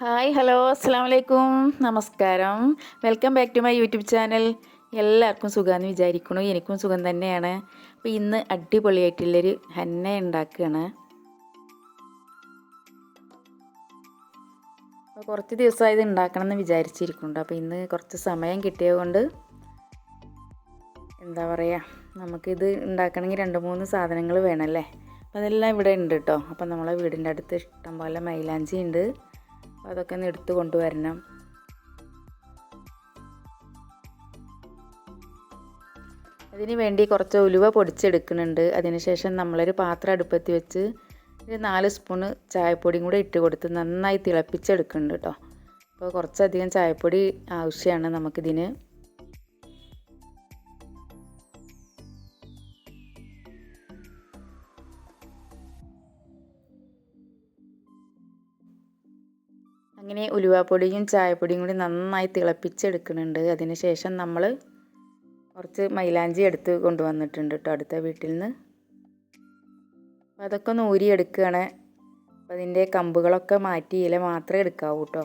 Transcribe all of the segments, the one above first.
Hi hello അസ്സാം വലൈക്കും നമസ്കാരം. Welcome back to my YouTube channel. എല്ലാവർക്കും സുഖമെന്ന് വിചാരിക്കണു എനിക്കും സുഖം തന്നെയാണ്. അപ്പോൾ ഇന്ന് അടിപൊളിയായിട്ടുള്ളൊരു ഹന്ന ഉണ്ടാക്കുകയാണ് അപ്പോൾ കുറച്ച് ദിവസമായി ഇത് ഉണ്ടാക്കണം എന്ന് വിചാരിച്ചിരിക്കുന്നുണ്ട്. അപ്പോൾ ഇന്ന് കുറച്ച് സമയം കിട്ടിയതുകൊണ്ട് എന്താ പറയുക നമുക്കിത് ഉണ്ടാക്കണമെങ്കിൽ രണ്ട് മൂന്ന് സാധനങ്ങൾ വേണമല്ലേ അപ്പോൾ അതെല്ലാം ഇവിടെ ഉണ്ട് കേട്ടോ അപ്പോൾ നമ്മളെ വീടിന്റെ അടുത്ത് ഇഷ്ടംപോലെ മൈലാഞ്ചി ഉണ്ട് അതൊക്കെ ഒന്ന് എടുത്തു കൊണ്ടുവരണം. അതിന് വേണ്ടി കുറച്ച് ഉലുവ പൊടിച്ചെടുക്കുന്നുണ്ട്. അതിനുശേഷം നമ്മളൊരു പാത്രം അടുപ്പത്ത് വെച്ച് ഒരു നാല് സ്പൂണ് ചായപ്പൊടിയും കൂടെ ഇട്ട് കൊടുത്ത് നന്നായി തിളപ്പിച്ചെടുക്കുന്നുണ്ട് കേട്ടോ. അപ്പോൾ കുറച്ചധികം ചായപ്പൊടി ആവശ്യമാണ് നമുക്കിതിന്. അങ്ങനെ ഉലുവാപ്പൊടിയും ചായപ്പൊടിയും കൂടി നന്നായി തിളപ്പിച്ചെടുക്കുന്നുണ്ട്. അതിന് ശേഷം നമ്മൾ കുറച്ച് മൈലാഞ്ചി എടുത്ത് കൊണ്ടുവന്നിട്ടുണ്ട് കേട്ടോ അടുത്ത വീട്ടിൽ നിന്ന് അപ്പോൾ അതൊക്കെ ഒന്ന് ഊരിയെടുക്കുകയാണ്. അപ്പോൾ അതിന്റെ കമ്പുകളൊക്കെ മാറ്റി ഇല മാത്രമേ എടുക്കാവൂ കേട്ടോ.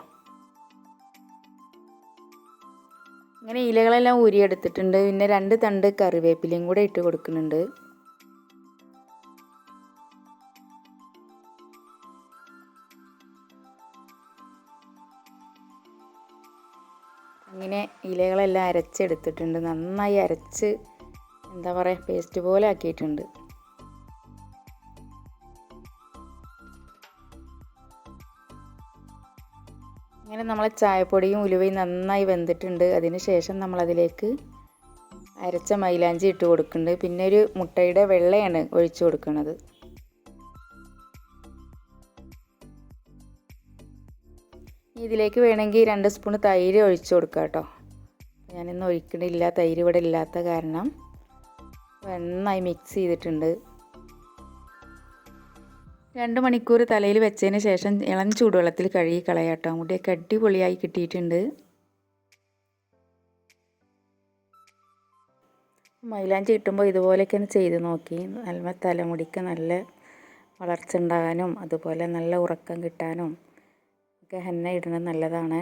അങ്ങനെ ഇലകളെല്ലാം ഊരിയെടുത്തിട്ടുണ്ട്. പിന്നെ രണ്ട് തണ്ട് കറിവേപ്പിലയും കൂടെ ഇട്ട് കൊടുക്കുന്നുണ്ട്. അങ്ങനെ ഇലകളെല്ലാം അരച്ചെടുത്തിട്ടുണ്ട്. നന്നായി അരച്ച് എന്താ പറയുക പേസ്റ്റ് പോലെ ആക്കിയിട്ടുണ്ട്. ഇങ്ങനെ നമ്മൾ ചായപ്പൊടിയും ഉലുവയും നന്നായി വെന്തിട്ടുണ്ട്. അതിന് ശേഷം നമ്മളതിലേക്ക് അരച്ച മൈലാഞ്ചി ഇട്ട് കൊടുക്കുന്നുണ്ട്. പിന്നെ ഒരു മുട്ടയുടെ വെള്ളയാണ് ഒഴിച്ചു കൊടുക്കുന്നത്. ഇതിലേക്ക് വേണമെങ്കിൽ രണ്ട് സ്പൂൺ തൈര് ഒഴിച്ചു കൊടുക്കാം കേട്ടോ. ഞാനിന്ന് ഒഴിക്കണില്ല തൈര് ഇവിടെ ഇല്ലാത്ത കാരണം. നന്നായി മിക്സ് ചെയ്തിട്ടുണ്ട്. രണ്ട് മണിക്കൂർ തലയിൽ വെച്ചതിന് ശേഷം ഇളം ചൂടുവെള്ളത്തിൽ കഴുകി കളയാട്ടോ മുടിയൊക്കെ അടിപൊളിയായി കിട്ടിയിട്ടുണ്ട്. മൈലാഞ്ചി കിട്ടുമ്പോൾ ഇതുപോലെയൊക്കെ ചെയ്ത് നോക്കി. നല്ല തലമുടിക്ക് നല്ല വളർച്ച ഉണ്ടാകാനും അതുപോലെ നല്ല ഉറക്കം കിട്ടാനും ഒക്കെ ഹെന്ന ഇടുന്നത് നല്ലതാണ്.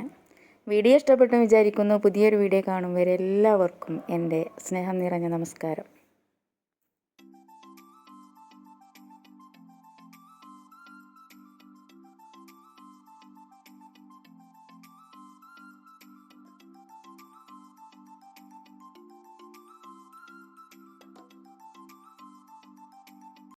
വീഡിയോ ഇഷ്ടപ്പെട്ടെന്ന് വിചാരിക്കുന്നു. പുതിയൊരു വീഡിയോ കാണും വരെ എല്ലാവർക്കും എന്റെ സ്നേഹം നിറഞ്ഞ നമസ്കാരം.